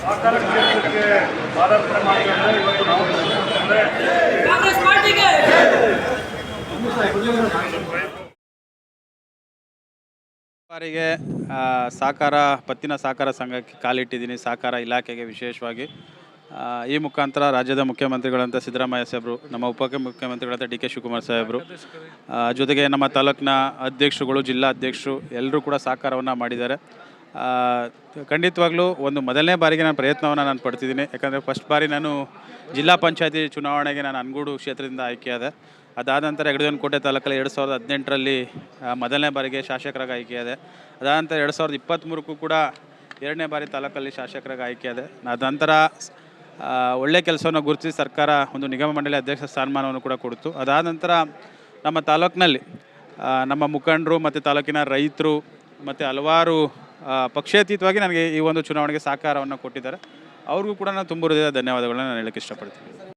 ಸಹಕಾರ ಕ್ಷೇತ್ರಕ್ಕೆ ಪಾದಾರ್ಪಣೆ ಮಾಡಿದ್ರೆ ಇವತ್ತು ನಾವು ಅಂದ್ರೆ ಕಾಂಗ್ರೆಸ್ ಪಾರ್ಟಿಗೆ! ಬಾರಿಗೆ ಆ, ಸಹಕಾರ ಪತ್ತಿನ ಸಹಕಾರ ಸಂಘಕ್ಕೆ ಕಾಲಿಟ್ಟಿದ್ದೀನಿ. ಸಹಕಾರ ಇಲಾಖೆಗೆ ವಿಶೇಷವಾಗಿ. ಈ ಮುಖಾಂತರ ರಾಜ್ಯದ ಮುಖ್ಯಮಂತ್ರಿಗಳಂತ ಸಿದ್ದರಾಮಯ್ಯ ಸಾಹೇಬರು ನಮ್ಮ ಉಪ ಮುಖ್ಯಮಂತ್ರಿಗಳಂತ ಡಿ ಕೆ ಶಿವಕುಮಾರ್ ಸಾಹೇಬರು ಜೊತೆಗೆ ನಮ್ಮ ತಾಲೂಕಿನ ಅಧ್ಯಕ್ಷರುಗಳು ಜಿಲ್ಲಾ ಅಧ್ಯಕ್ಷರು ಎಲ್ಲರೂ ಕೂಡ ಸಹಕಾರವನ್ನು ಮಾಡಿದ್ದಾರೆ. ಖಂಡಿತವಾಗ್ಲೂ ಒಂದು ಮೊದಲನೇ ಬಾರಿಗೆ ನಾನು ಪ್ರಯತ್ನವನ್ನು ನಾನು ಪಡ್ತಿದ್ದೀನಿ. ಯಾಕಂದರೆ ಫಸ್ಟ್ ಬಾರಿ ನಾನು ಜಿಲ್ಲಾ ಪಂಚಾಯತಿ ಚುನಾವಣೆಗೆ ನಾನು ಅನ್ಗೂಡು ಕ್ಷೇತ್ರದಿಂದ ಆಯ್ಕೆಯಾದೆ ಅದಾದ ನಂತರ ಯಗಡಗನಕೋಟೆ ತಾಲೂಕಲ್ಲಿ ಎರಡು ಸಾವಿರದ ಹದಿನೆಂಟರಲ್ಲಿ ಮೊದಲನೇ ಬಾರಿಗೆ ಶಾಸಕರಾಗಿ ಆಯ್ಕೆಯಾದೆ ಅದಾದ ನಂತರ ಎರಡು ಸಾವಿರದ ಇಪ್ಪತ್ತ್ಮೂರಕ್ಕೂ ಕೂಡ ಎರಡನೇ ಬಾರಿ ತಾಲೂಕಲ್ಲಿ ಶಾಸಕರಾಗಿ ಆಯ್ಕೆಯಾದೆ ಅದ ನಂತರ ಒಳ್ಳೆ ಕೆಲಸವನ್ನು ಗುರುತಿಸಿ ಸರ್ಕಾರ ಒಂದು ನಿಗಮ ಮಂಡಳಿ ಅಧ್ಯಕ್ಷ ಸ್ಥಾನಮಾನವನ್ನು ಕೂಡ ಕೊಡ್ತು. ಅದಾದ ನಂತರ ನಮ್ಮ ತಾಲೂಕಿನಲ್ಲಿ ನಮ್ಮ ಮುಖಂಡರು ಮತ್ತು ತಾಲೂಕಿನ ರೈತರು ಮತ್ತು ಹಲವಾರು ಪಕ್ಷಾತೀತವಾಗಿ ನನಗೆ ಈ ಒಂದು ಚುನಾವಣೆಗೆ ಸಹಕಾರವನ್ನು ಕೊಟ್ಟಿದ್ದಾರೆ. ಅವ್ರಿಗೂ ಕೂಡ ನಾನು ತುಂಬ ಹೃದಯದ ಧನ್ಯವಾದಗಳನ್ನ ನಾನು ಹೇಳಕ್ಕೆ ಇಷ್ಟಪಡ್ತೀನಿ.